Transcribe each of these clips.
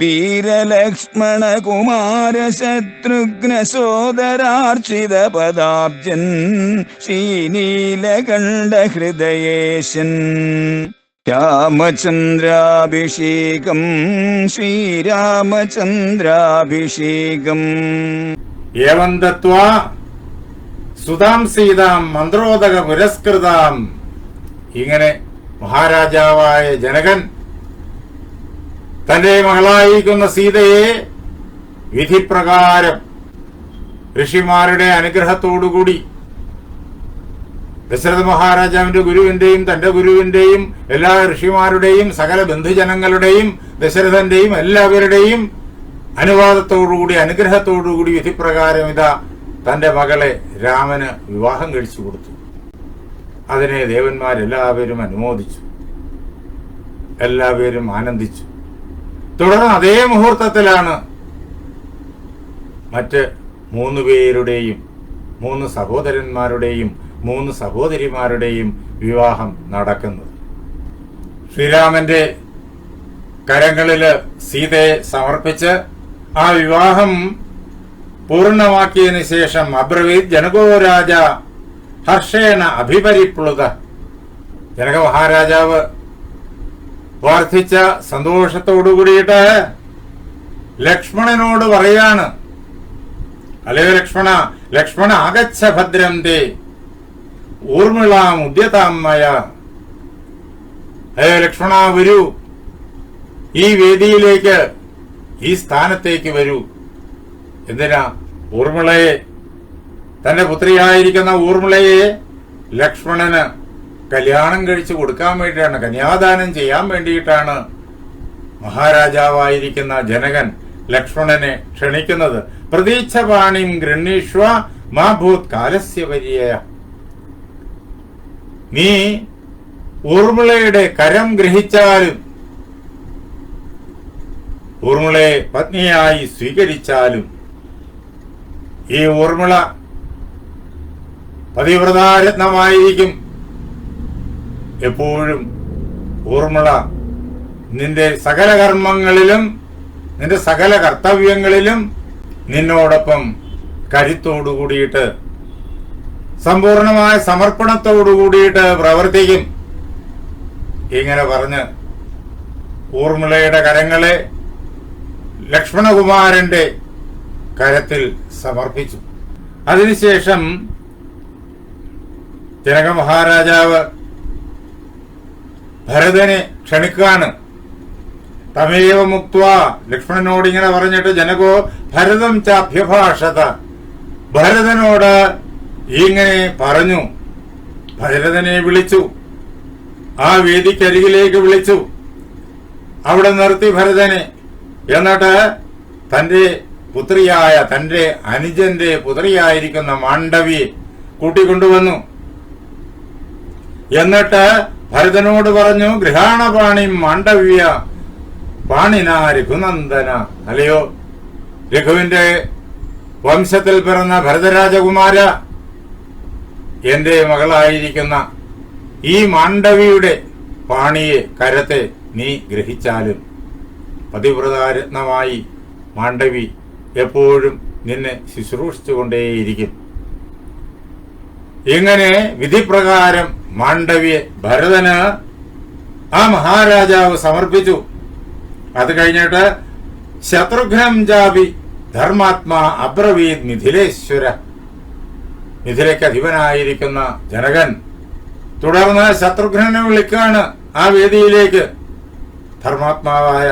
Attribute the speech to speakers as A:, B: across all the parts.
A: വീരലക്ഷ്മണ കുമാര ശത്രുഘ്ന സോദരാർച്ചിത പദാബ്ജൻ ശ്രീനീലകണ്ഠ ഹൃദയേശൻ രാമചന്ദ്രാഭിഷേകം ശ്രീരാമചന്ദ്രാഭിഷേകം.
B: ഏവം ദത്വാ സുതാം സീതാം മന്ത്രോദക പുരസ്കൃതാം ഇങ്ങനെ മഹാരാജാവായ ജനകൻ തന്റെ മകളായിരിക്കുന്ന സീതയെ വിധിപ്രകാരം ഋഷിമാരുടെ അനുഗ്രഹത്തോടുകൂടി ദശരഥ മഹാരാജാവിന്റെ ഗുരുവിന്റെയും തന്റെ ഗുരുവിന്റെയും എല്ലാ ഋഷിമാരുടെയും സകല ബന്ധുജനങ്ങളുടെയും ദശരഥന്റെയും എല്ലാവരുടെയും അനുവാദത്തോടുകൂടി അനുഗ്രഹത്തോടുകൂടി വിധിപ്രകാരം ഇതാ തന്റെ മകളെ രാമന് വിവാഹം കഴിച്ചു കൊടുത്തു. അതിനെ ദേവന്മാരെല്ലാവരും അനുമോദിച്ചു. എല്ലാവരും ആനന്ദിച്ചു. തുടർന്ന് അതേ മുഹൂർത്തത്തിലാണ് മറ്റ് മൂന്ന് പേരുടെയും മൂന്ന് സഹോദരന്മാരുടെയും മൂന്ന് സഹോദരിമാരുടെയും വിവാഹം നടക്കുന്നത്. ശ്രീരാമന്റെ കരങ്ങളിൽ സീതയെ സമർപ്പിച്ച് ആ വിവാഹം പൂർണമാക്കിയതിനു ശേഷം അബ്രവീത് ജനകോ രാജ ഹർഷേണ അഭിപരിപ്ലുത. ജനക മഹാരാജാവ് വർദ്ധിച്ച സന്തോഷത്തോടു കൂടിയിട്ട് ലക്ഷ്മണനോട് പറയാണ്. അല്ലയോ ലക്ഷ്മണ? ലക്ഷ്മണ ആഗച്ഛ ഭദ്രം തേ ഊർമിളാം ഉദ്യതാമയ അല്ലയോ ലക്ഷ്മണ വരൂ. ഈ വേദിയിലേക്ക് ഈ സ്ഥാനത്തേക്ക് വരൂ. എന്തിനാ? ഊർമിളയെ. തന്റെ പുത്രിയായിരിക്കുന്ന ഊർമിളയെ ലക്ഷ്മണന് കല്യാണം കഴിച്ചു കൊടുക്കാൻ വേണ്ടിയിട്ടാണ് കന്യാദാനം ചെയ്യാൻ വേണ്ടിയിട്ടാണ് മഹാരാജാവായിരിക്കുന്ന ജനകൻ ലക്ഷ്മണനെ ക്ഷണിക്കുന്നത്. പ്രതീക്ഷപാണിം ഗൃണ്ണീഷ്വ മാ ഭൂത് കാലസ്യ നീ ഊർമിളയുടെ കരം ഗ്രഹിച്ചാലും ഊർമിളയെ പത്നിയായി സ്വീകരിച്ചാലും ഈ ഊർമിള പതിവ്രതാരത്നമായിരിക്കും എപ്പോഴും ഓർമ്മള നിന്റെ സകല കർമ്മങ്ങളിലും നിന്റെ സകല കർത്തവ്യങ്ങളിലും നിന്നോടൊപ്പം കരുത്തോടു കൂടിയിട്ട് സമ്പൂർണമായ സമർപ്പണത്തോടു കൂടിയിട്ട് പ്രവർത്തിക്കും. ഇങ്ങനെ പറഞ്ഞ് ഊർമിളയുടെ കരങ്ങളെ ലക്ഷ്മണകുമാരന്റെ കരത്തിൽ സമർപ്പിച്ചു. അതിനുശേഷം ജനക മഹാരാജാവ് ഭരതനെ ക്ഷണിക്കുകയാണ് തമേവ മുക്ത ലക്ഷ്മണനോട് ഇങ്ങനെ പറഞ്ഞിട്ട് ജനകോ ഭരതം ചാഭ്യഭാഷത. ഭരതനോട് ഇങ്ങനെ പറഞ്ഞു. ഭരതനെ വിളിച്ചു. ആ വേദിക്കരികിലേക്ക് വിളിച്ചു. അവിടെ നിർത്തി ഭരതനെ. എന്നിട്ട് തന്റെ പുത്രിയായ തന്റെ അനുജന്റെ പുത്രിയായിരിക്കുന്ന മാണ്ഡവിയെ കൂട്ടിക്കൊണ്ടുവന്നു. എന്നിട്ട് ഭരതനോട് പറഞ്ഞു ഗൃഹാണപാണി മാണ്ഡവ്യ പാണിന രഘുനന്ദന അല്ലയോ? രഘുവിന്റെ വംശത്തിൽ പിറന്ന ഭരതരാജകുമാര എന്റെ മകളായിരിക്കുന്ന ഈ മാണ്ഡവിയുടെ പാണിയെ കരത്തെ നീ ഗ്രഹിച്ചാലും പതിവ്രതാരത്നമായി മാണ്ഡവി എപ്പോഴും നിന്നെ ശുശ്രൂഷിച്ചുകൊണ്ടേയിരിക്കും. ഇങ്ങനെ വിധിപ്രകാരം മാണ്ഡവിയെ ഭരതന് ആ മഹാരാജാവ് സമർപ്പിച്ചു. അത് കഴിഞ്ഞിട്ട് ശത്രുഘ്നം ജാപി ധർമാത്മാ അബ്രവീത് മിഥിലേശ്വര. മിഥിലയ്ക്ക് അധിപനായിരിക്കുന്ന ജനകൻ തുടർന്ന് ശത്രുഘ്നനെ വിളിക്കാണ് ആ വേദിയിലേക്ക്. ധർമാത്മാവായ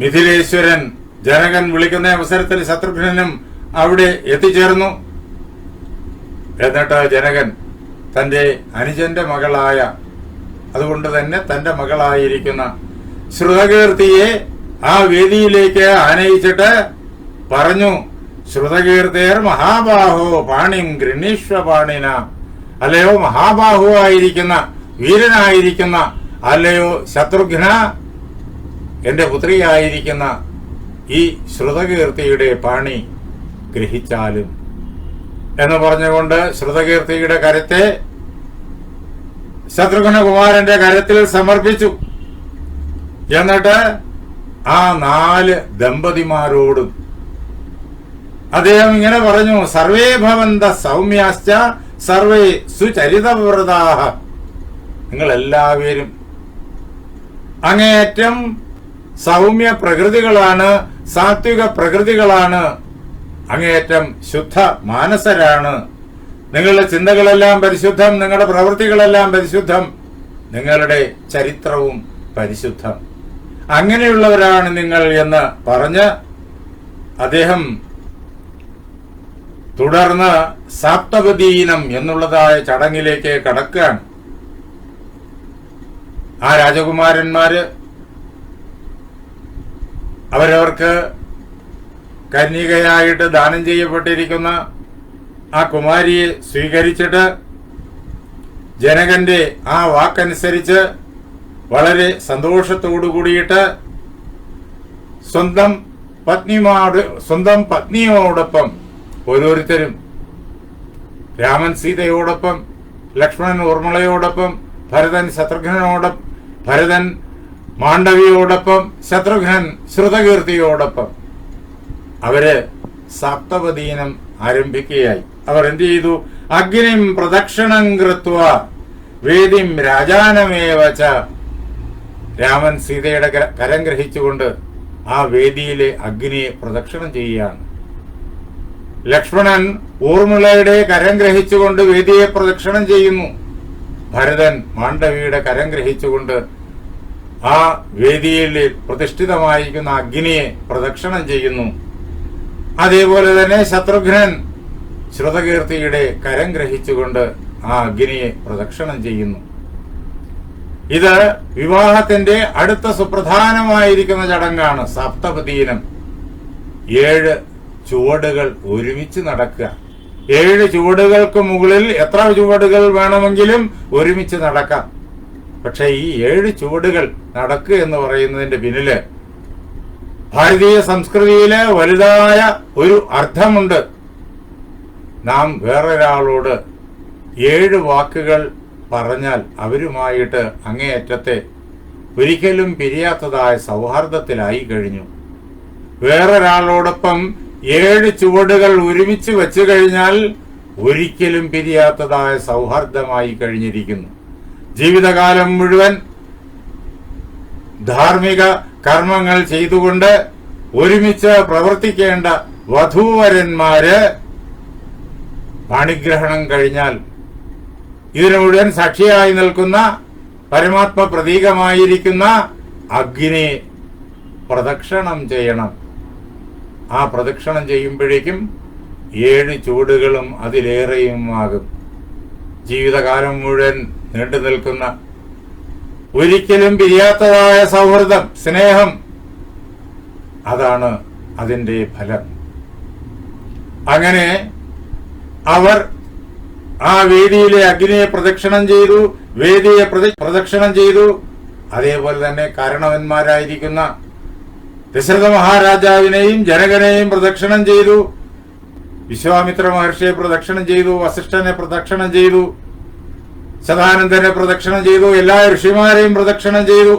B: മിഥിലേശ്വരൻ ജനകൻ വിളിക്കുന്ന അവസരത്തിൽ ശത്രുഘ്നനും അവിടെ എത്തിച്ചേർന്നു. എന്നിട്ട് ജനകൻ തന്റെ അനുജന്റെ മകളായ അതുകൊണ്ട് തന്നെ തന്റെ മകളായിരിക്കുന്ന ശ്രുതകീർത്തിയെ ആ വേദിയിലേക്ക് ആനയിച്ചിട്ട് പറഞ്ഞു ശ്രുതകീർത്തിയർ മഹാബാഹോ പാണിം ഗ്രണീശ്വ പാണിന. അല്ലയോ മഹാബാഹുവായിരിക്കുന്ന വീരനായിരിക്കുന്ന അല്ലയോ ശത്രുഘ്ന. എന്റെ പുത്രിയായിരിക്കുന്ന ഈ ശ്രുതകീർത്തിയുടെ പാണി ഗ്രഹിച്ചാലും എന്ന് പറഞ്ഞുകൊണ്ട് ശ്രുതകീർത്തിയുടെ കരത്തെ ശത്രുഘ്നകുമാരന്റെ കരത്തിൽ സമർപ്പിച്ചു. എന്നിട്ട് ആ നാല് ദമ്പതിമാരോടും അദ്ദേഹം ഇങ്ങനെ പറഞ്ഞു സർവേ ഭവന്ത സൗമ്യാശ്ച സർവേ സുചരിതവ്രതാഹ. നിങ്ങൾ എല്ലാവരും അങ്ങേയറ്റം സൗമ്യ പ്രകൃതികളാണ് സാത്വിക പ്രകൃതികളാണ് അങ്ങേയറ്റം ശുദ്ധ മാനസരാണ് നിങ്ങളുടെ ചിന്തകളെല്ലാം പരിശുദ്ധം നിങ്ങളുടെ പ്രവൃത്തികളെല്ലാം പരിശുദ്ധം നിങ്ങളുടെ ചരിത്രവും പരിശുദ്ധം. അങ്ങനെയുള്ളവരാണ് നിങ്ങൾ എന്ന് പറഞ്ഞ് അദ്ദേഹം തുടർന്ന് സാപ്തപദീനം എന്നുള്ളതായ ചടങ്ങിലേക്ക് കടക്കുകയാണ്. ആ രാജകുമാരന്മാര് അവരവർക്ക് കന്യകയായിട്ട് ദാനം ചെയ്യപ്പെട്ടിരിക്കുന്ന ആ കുമാരിയെ സ്വീകരിച്ചിട്ട് ജനകന്റെ ആ വാക്കനുസരിച്ച് വളരെ സന്തോഷത്തോടു കൂടിയിട്ട് സ്വന്തം പത്നിമാട് സ്വന്തം പത്നിയോടൊപ്പം ഓരോരുത്തരും രാമൻ സീതയോടൊപ്പം ലക്ഷ്മണൻ ഊർമിളയോടൊപ്പം ഭരതൻ ശത്രുഘ്നോടൊപ്പം ഭരതൻ മാണ്ഡവിയോടൊപ്പം ശത്രുഘ്നൻ ശ്രുതകീർത്തിയോടൊപ്പം. അവർ സപ്തപദീനം ആരംഭിക്കുകയായി. അവർ എന്ത് ചെയ്തു? അഗ്നിം പ്രദക്ഷിണം കൃത്വ വേദിം രാജാനമേവച്ച രാമൻ സീതയുടെ കരം ഗ്രഹിച്ചുകൊണ്ട് ആ വേദിയിലെ അഗ്നിയെ പ്രദക്ഷിണം ചെയ്യുകയാണ്. ലക്ഷ്മണൻ ഊർമിളയുടെ കരം ഗ്രഹിച്ചുകൊണ്ട് വേദിയെ പ്രദക്ഷിണം ചെയ്യുന്നു. ഭരതൻ മാണ്ഡവിയുടെ കരം ഗ്രഹിച്ചുകൊണ്ട് ആ വേദിയിൽ പ്രതിഷ്ഠിതമായിരിക്കുന്ന അഗ്നിയെ പ്രദക്ഷിണം ചെയ്യുന്നു. അതേപോലെ തന്നെ ശത്രുഘ്നൻ ശ്രുതകീർത്തിയുടെ കരം ഗ്രഹിച്ചുകൊണ്ട് ആ അഗ്നിയെ പ്രദക്ഷിണം ചെയ്യുന്നു. ഇത് വിവാഹത്തിന്റെ അടുത്ത സുപ്രധാനമായിരിക്കുന്ന ചടങ്ങാണ് സപ്തപതീനം ഏഴ് ചുവടുകൾ ഒരുമിച്ച് നടക്കുക. ഏഴ് ചുവടുകൾക്ക് മുകളിൽ എത്ര ചുവടുകൾ വേണമെങ്കിലും ഒരുമിച്ച് നടക്കാം. പക്ഷേ ഈ ഏഴ് ചുവടുകൾ നടക്കുക എന്ന് പറയുന്നതിന്റെ പിന്നിൽ ഭാരതീയ സംസ്കൃതിയിലെ വലുതായ ഒരു അർത്ഥമുണ്ട്. നാം വേറൊരാളോട് ഏഴ് വാക്കുകൾ പറഞ്ഞാൽ അവരുമായിട്ട് അങ്ങേയറ്റത്തെ ഒരിക്കലും പിരിയാത്തതായ സൗഹാർദ്ദത്തിലായി കഴിഞ്ഞു. വേറൊരാളോടൊപ്പം ഏഴ് ചുവടുകൾ ഒരുമിച്ച് വെച്ചു കഴിഞ്ഞാൽ ഒരിക്കലും പിരിയാത്തതായ സൗഹാർദ്ദമായി കഴിഞ്ഞിരിക്കുന്നു. ജീവിതകാലം മുഴുവൻ ധാർമ്മിക കർമ്മങ്ങൾ ചെയ്തുകൊണ്ട് ഒരുമിച്ച് പ്രവർത്തിക്കേണ്ട വധൂവരന്മാര് പാണിഗ്രഹണം കഴിഞ്ഞാൽ ഇതിനു മുഴുവൻ സാക്ഷിയായി നിൽക്കുന്ന പരമാത്മ പ്രതീകമായിരിക്കുന്ന അഗ്നി പ്രദക്ഷിണം ചെയ്യണം. ആ പ്രദക്ഷിണം ചെയ്യുമ്പോഴേക്കും ഏഴ് ചൂടുകളും അതിലേറെയും ആകും ജീവിതകാലം മുഴുവൻ നീണ്ടു നിൽക്കുന്ന ഒരിക്കലും പിരിയാത്തതായ സൗഹൃദം സ്നേഹം. അതാണ് അതിന്റെ ഫലം. അങ്ങനെ അവർ ആ വേദിയിലെ അഗ്നിയെ പ്രദക്ഷിണം ചെയ്തു വേദിയെ പ്രദക്ഷിണം ചെയ്തു. അതേപോലെ തന്നെ കാരണവന്മാരായിരിക്കുന്ന ദശരഥ മഹാരാജാവിനെയും ജനകനെയും പ്രദക്ഷിണം ചെയ്തു. വിശ്വാമിത്ര മഹർഷിയെ പ്രദക്ഷിണം ചെയ്തു വസിഷ്ഠനെ പ്രദക്ഷിണം ചെയ്തു. സദാനന്ദനെ പ്രദക്ഷിണം ചെയ്തു എല്ലാ ഋഷിമാരെയും പ്രദക്ഷിണം ചെയ്തു.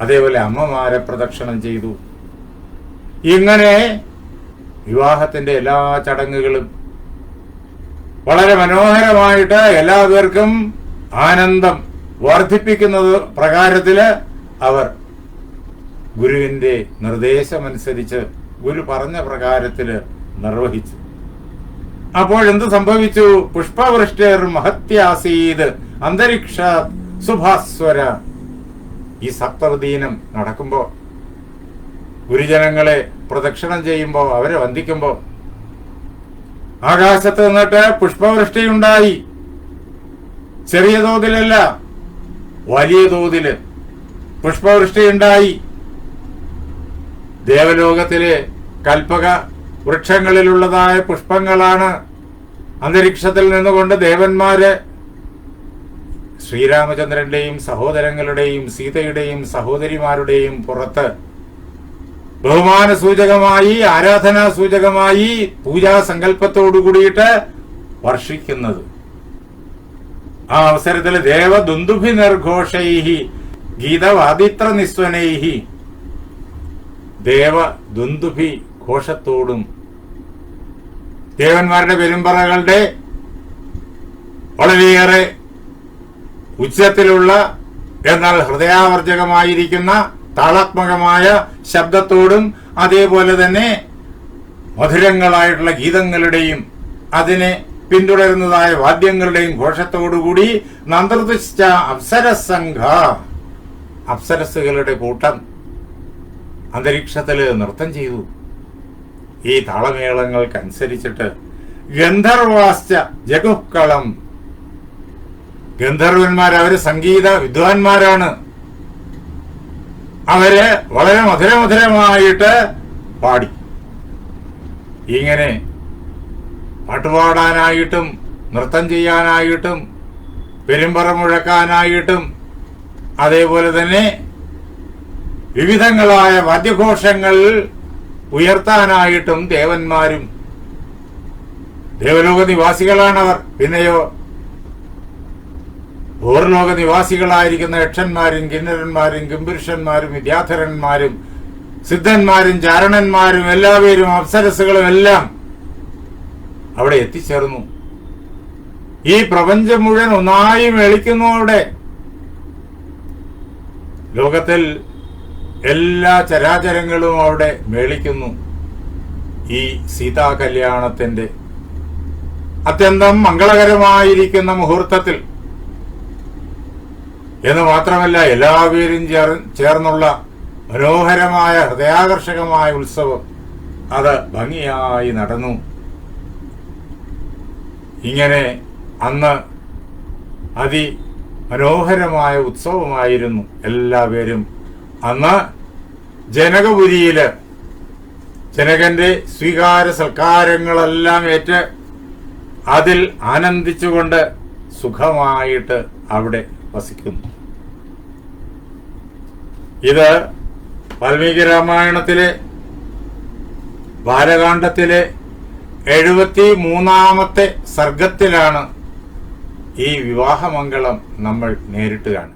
B: അതേപോലെ അമ്മമാരെ പ്രദക്ഷിണം ചെയ്തു. ഇങ്ങനെ വിവാഹത്തിന്റെ എല്ലാ ചടങ്ങുകളും വളരെ മനോഹരമായിട്ട് എല്ലാവർക്കും ആനന്ദം വർദ്ധിപ്പിക്കുന്നത് പ്രകാരത്തിൽ അവർ ഗുരുവിന്റെ നിർദ്ദേശമനുസരിച്ച് ഗുരു പറഞ്ഞ പ്രകാരത്തിൽ നിർവഹിച്ചു. അപ്പോൾ എന്ത് സംഭവിച്ചു പുഷ്പവൃഷ്ടിർ മഹത്യാസീത് അന്തരീക്ഷ സുഭാസ്വര. ഈ സപ്തദീനം നടക്കുമ്പോ ഗുരുജനങ്ങളെ പ്രദക്ഷിണം ചെയ്യുമ്പോ അവരെ വന്ദിക്കുമ്പോ ആകാശത്ത് നിന്നിട്ട് പുഷ്പവൃഷ്ടി ഉണ്ടായി ചെറിയ തോതിലല്ല വലിയ തോതിൽ പുഷ്പവൃഷ്ടി ഉണ്ടായി ദേവലോകത്തിലെ കൽപ്പക വൃക്ഷങ്ങളിലുള്ളതായ പുഷ്പങ്ങളാണ് അന്തരീക്ഷത്തിൽ നിന്നുകൊണ്ട് ദേവന്മാര് ശ്രീരാമചന്ദ്രന്റെയും സഹോദരങ്ങളുടെയും സീതയുടെയും സഹോദരിമാരുടെയും പുറത്ത് ബഹുമാന സൂചകമായി ആരാധനാ സൂചകമായി പൂജാ സങ്കല്പത്തോടു കൂടിയിട്ട് വർഷിക്കുന്നത്. ആ അവസരത്തിൽ ദേവദുന്ദുഭി നിർഘോഷൈഹി ഗീതവാദിത്ര നിസ്വനൈഹി ദേവ ദുന്ദുഭി ഘോഷത്തോടും ദേവന്മാരുടെ പെരുമ്പറകളുടെ വളരെയേറെ ഉച്ചത്തിലുള്ള എന്നാൽ ഹൃദയാവർജകമായിരിക്കുന്ന താളാത്മകമായ ശബ്ദത്തോടും അതേപോലെ തന്നെ മധുരങ്ങളായിട്ടുള്ള ഗീതങ്ങളുടെയും അതിനെ പിന്തുടരുന്നതായ വാദ്യങ്ങളുടെയും ഘോഷത്തോടുകൂടി നന്ദർദിച്ച അപ്സരസംഘ അപ്സരസുകളുടെ കൂട്ടം അന്തരീക്ഷത്തിൽ നൃത്തം ചെയ്തു. ഈ താളമേളങ്ങൾക്കനുസരിച്ചിട്ട് ഗന്ധർവാശ്ച ജഗുക്കളം. ഗന്ധർവന്മാർ അവർ സംഗീത വിദ്വാൻമാരാണ്. അവർ വളരെ മധുരമധുരമായിട്ട് പാടി. ഇങ്ങനെ പാട്ടുപാടാനായിട്ടും നൃത്തം ചെയ്യാനായിട്ടും പെരുമ്പറ മുഴക്കാനായിട്ടും അതേപോലെ തന്നെ വിവിധങ്ങളായ വാദ്യഘോഷങ്ങൾ ഉയർത്താനായിട്ടും ദേവന്മാരും ദേവലോക നിവാസികളാണവർ പിന്നെയോ ഭൂർലോക നിവാസികളായിരിക്കുന്ന യക്ഷന്മാരും കിന്നരന്മാരും ഗംഭീരന്മാരും വിദ്യാധരന്മാരും സിദ്ധന്മാരും ചാരണന്മാരും എല്ലാവരും അപ്സരസുകളും എല്ലാം അവിടെ എത്തിച്ചേർന്നു. ഈ പ്രപഞ്ചം മുഴുവൻ ഒന്നായി മേളിക്കുന്നു അവിടെ ലോകത്തിൽ എല്ലാ ചരാചരങ്ങളും അവിടെ മേളിക്കുന്നു. ഈ സീതാ കല്യാണത്തിന്റെ അത്യന്തം മംഗളകരമായിരിക്കുന്ന മുഹൂർത്തത്തിൽ. എന്ന് മാത്രമല്ല എല്ലാവരും ചേർ ചേർന്നുള്ള മനോഹരമായ ഹൃദയാകർഷകമായ ഉത്സവം അത് ഭംഗിയായി നടന്നു. ഇങ്ങനെ അന്ന് അതി മനോഹരമായ ഉത്സവമായിരുന്നു. എല്ലാവരും അന്ന് ജനകപുരിയിൽ ജനകന്റെ സ്വീകാര സൽക്കാരങ്ങളെല്ലാം ഏറ്റ് അതിൽ ആനന്ദിച്ചുകൊണ്ട് സുഖമായിട്ട് അവിടെ വസിക്കുന്നു. ഇത് വാൽമീകി രാമായണത്തിലെ ബാലകാന്ഡത്തിലെ എഴുപത്തി മൂന്നാമത്തെ സർഗത്തിലാണ് ഈ വിവാഹമംഗളം നമ്മൾ നേരിട്ട് കാണുന്നത്